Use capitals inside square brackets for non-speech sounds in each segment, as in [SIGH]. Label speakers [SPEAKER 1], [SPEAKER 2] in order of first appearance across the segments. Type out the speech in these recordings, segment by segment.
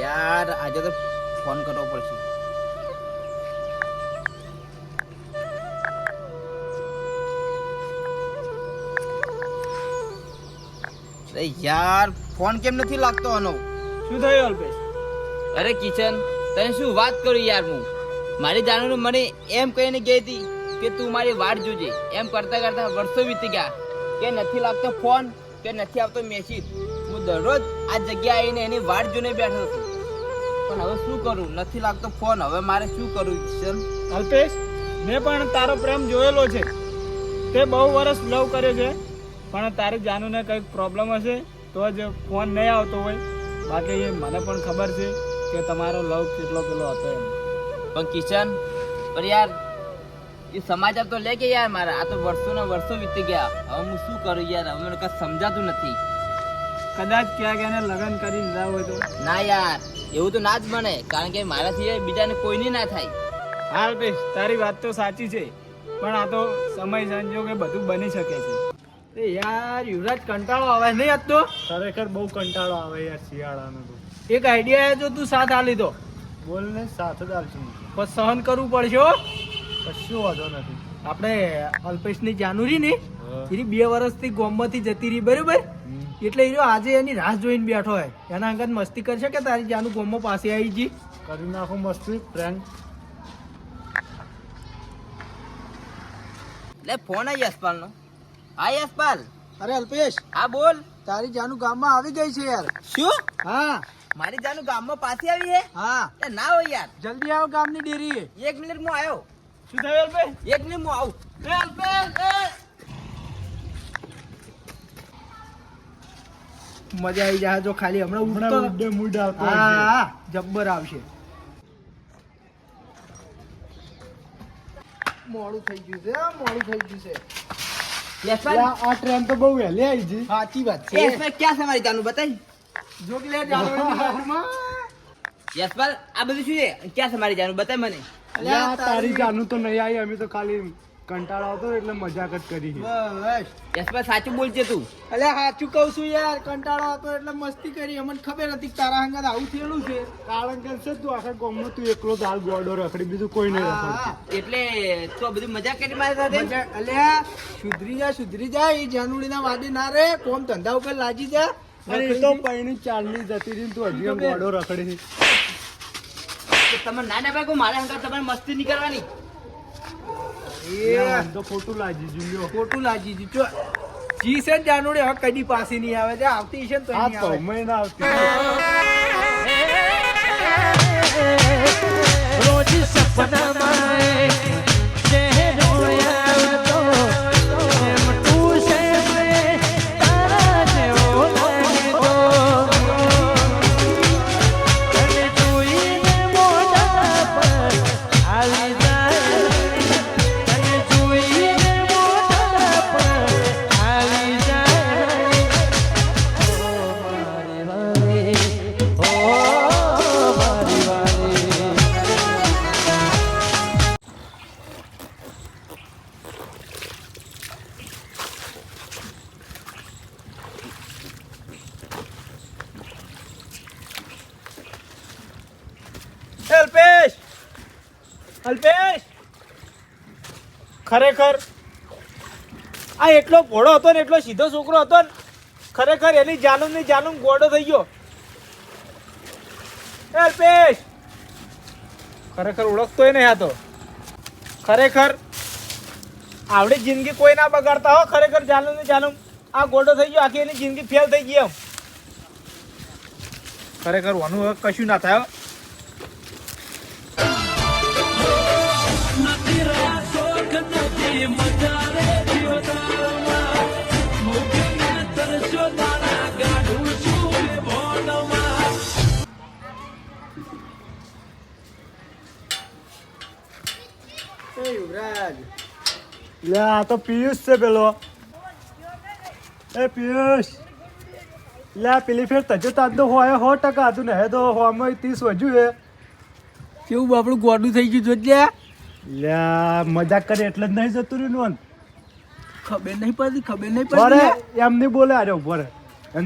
[SPEAKER 1] યાર આજે તો ફોન કરવો પડશે. અરે યાર ફોન કેમ નથી લાગતો આનો?
[SPEAKER 2] શું થયું અલ્પેશ?
[SPEAKER 1] અરે કિશન તને શું વાત કરું યાર હું? મારી જાણવાનું મને એમ કહીને ગઈ હતી કે તું મારી વાટ જોજે. એમ કરતા કરતા વર્ષો વીતી ગયા. કે નથી લાગતો ફોન કે નથી આવતો મેસેજ હું દરરોજ આ જગ્યા આવીને એની વાટ જોઈને બેઠો છું પણ હવે શું કરું? નથી લાગતો ફોન. હવે મારે શું કરવું કિશન
[SPEAKER 2] અલ્પેશ મેં પણ તારો પ્રેમ જોયેલો છે. તે બહુ વર્ષ લવ કર્યો છે. પણ તારી જાનુને કંઈક પ્રોબ્લેમ હશે તો જ ફોન નહીં આવતો હોય. બાકી એ મને પણ ખબર છે કે તમારો લવ કેટલો પેલો હતો એમ.
[SPEAKER 1] પણ કિશન પણ યાર એ સમાચાર તો લે કે યાર મારા. આ તો વર્ષોના વર્ષો વીતી ગયા. હવે હું શું કરું યાર? હવે મને કઈ સમજાતું નથી.
[SPEAKER 2] કદાચ ક્યાંક એને લગ્ન કરી લીધા હોય તો.
[SPEAKER 1] ના યાર એવું તો ના જ બને કારણ કે મારાથી બીજાને કોઈની ના થાય.
[SPEAKER 2] હા અલ્પેશ તારી વાત તો સાચી છે પણ આ તો સમય સંજોગે બધું બની શકે છે. એ યાર યુવરાજ કંટાળો આવે નહીં હતો
[SPEAKER 3] ખરેખર બહુ કંટાળો આવે યાર શિયાળાનો તો.
[SPEAKER 2] એક આઈડિયા જો તું સાથ આ લીધો
[SPEAKER 3] બોલ ને સાથ જ આલશું
[SPEAKER 2] પણ સહન કરવું પડશે
[SPEAKER 3] કશું વાંધો નથી.
[SPEAKER 2] આપણે અલ્પેશની જાનુરી ને. બે વર્ષથી ગોમમાંથી જતી રહી બરોબર. એટલે એ આજે એની રાહ જોઈને બેઠો હોય. એના અંગત મસ્તી કરશે કે તારી જાનું ગોમો પાસે આવી જી
[SPEAKER 3] કરી નાખો મસ્તી ફ્રેન્ડ
[SPEAKER 1] લે ફોન આ યશપાલ નો હા યશપાલ.
[SPEAKER 2] અરે અલ્પેશ.
[SPEAKER 1] હા બોલ.
[SPEAKER 2] તારી જાનું ગામમાં આવી ગઈ છે યાર.
[SPEAKER 1] શું?
[SPEAKER 2] હા.
[SPEAKER 1] મારી જાનું ગામમાં પાછી આવી હે?
[SPEAKER 2] હા.
[SPEAKER 1] એ ના હોય યાર.
[SPEAKER 2] જલ્દી આવો ગામની ડેરી
[SPEAKER 1] એક મિનિટ હું આવ્યો
[SPEAKER 2] શું થયું અલ્પેશ?
[SPEAKER 1] એક મિનિટ હું આવું.
[SPEAKER 2] અલ્પેશ મજા આવી જાય. જો ખાલી હમણાં ઉડતો
[SPEAKER 3] ઉડે મૂડ આવતો
[SPEAKER 2] હા જબ્બર આવશે. મોડું થઈ ગયું છે મોડું થઈ ગયું છે.
[SPEAKER 1] યશપાલ
[SPEAKER 3] આ ટ્રેન તો બહુ વહેલી આવી છે
[SPEAKER 2] સાચી વાત
[SPEAKER 1] છે. યશપાલ ક્યાં છે મારી જાનું બતાવી
[SPEAKER 2] જોક લે [LAUGHS]
[SPEAKER 1] યશપાલ આ બધું શું છે? ક્યાં છે મારી જાનું બતાય મને.
[SPEAKER 3] તારી જાનું તો નહીં આવી અમે તો ખાલી કંટાળો આવતો એટલે મજાક જ કરી.
[SPEAKER 2] બસ.
[SPEAKER 1] યશપાલ સાચું બોલજે તું.
[SPEAKER 2] અલ્યા સાચું કહું છું યાર કંટાળો હતો એટલે મસ્તી કરી. અમને ખબર હતી તારા હંગાત આવું થયેલું છે.
[SPEAKER 3] કારણ કે છે તું આખા ગામમાં તું એકલો દાલ ગોડો રખડી બીજું કોઈ નહીં રખડતું.
[SPEAKER 1] એટલે તો આ બધું મજા કરી મારી સાથે?
[SPEAKER 2] અલ્યા સુધરી જા સુધરી જા એ જાનુડીના વાદે ના રે. કોમ ધંધા ઉપર લાગી જા.
[SPEAKER 3] અરે તો પૈણી ચાલની જતી રહી તું હજી ગોડો રખડી છે.
[SPEAKER 1] તમે ના ના ભાઈ મારે હંગાત તમારે મસ્તી નહીં કરવાની?
[SPEAKER 2] એ.
[SPEAKER 3] તો ખોટું લાજી ગયું લ્યો.
[SPEAKER 2] ખોટું લાગી ગયું. જો જી છે ને જાનુડી હવે કદી પાસે નહીં આવે. છે આવતી છે ને તો
[SPEAKER 3] આ
[SPEAKER 2] નહીં આવે.
[SPEAKER 3] મહિના આવતી.
[SPEAKER 4] રોજ સપનામાં ચહેરો
[SPEAKER 2] અલ્પેશ! ખરેખર. આ એટલો ભોળો હતો ને, એટલો સીધો છોકરો હતો ને, ખરેખર એની જાનુમની જાનુમ ગોડો થઈ ગયો. અલ્પેશ! ખરેખર ઓળખતોય નહીં આ તો. ખરેખર આવડી જિંદગી કોઈ ના બગાડતા હો, ખરેખર જાનુમ ને જાનુમ આ ગોડો થઈ ગયો, આખી એની જિંદગી ફેલ થઈ ગઈ એમ. ખરેખર વાનું કશું ના થાય
[SPEAKER 3] આ તો પિયુષ છે પેલો. એ પિયુષ. લે પેલી ફેર તજો તાજ હોય સો ટકા હતું ને તો હોમાં ત્રીસ વધુ હે
[SPEAKER 2] કેવું બાપડું ગોડું થઈ ગયું જોજે.
[SPEAKER 3] લે આ મજાક કરે એટલે જ નહીં જતું રહ્યું નોન
[SPEAKER 2] ખબર નહીં પડતી ખબર નહીં પડતી
[SPEAKER 3] એમ નહીં બોલે. અરે ઊભો રે.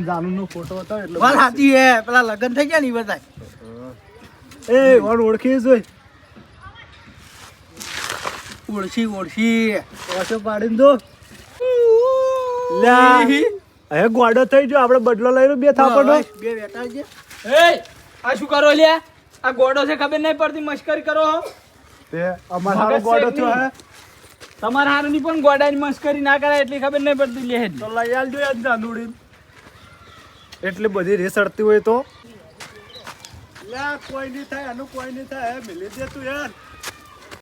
[SPEAKER 3] જાનુ નો ફોટો હતો એટલે
[SPEAKER 4] વાત સાચી હે પેલા લગન થઈ ગયા ને ઈ બધાય?
[SPEAKER 3] એ વણ ઓળખી જોઈ
[SPEAKER 4] ઓળખી ઓળખી
[SPEAKER 3] ઓછો પાડીને દો લ્યા હવે ગોડો થઈ ગયો. આપણે બદલો લઈને બે થાપડો
[SPEAKER 4] બે બેટા છે
[SPEAKER 2] એ આ શું કરો લ્યા? આ ગોડો છે ખબર નહીં પડતી. મશ્કરી કરો હો.
[SPEAKER 3] તે અમાર હારો ગોડો થયો હે.
[SPEAKER 2] તમાર હારો ની પણ ગોડાની મસ્કરી ના કરાય એટલી ખબર નહીં પડતી લે
[SPEAKER 3] તો લઈ આલજો યાર જાનુડી એટલી બધી રેસ અડતી હોય તો? લે કોઈ નહીં થાય આનું કોઈ નહીં થાય. હે મિલી દે તું યાર.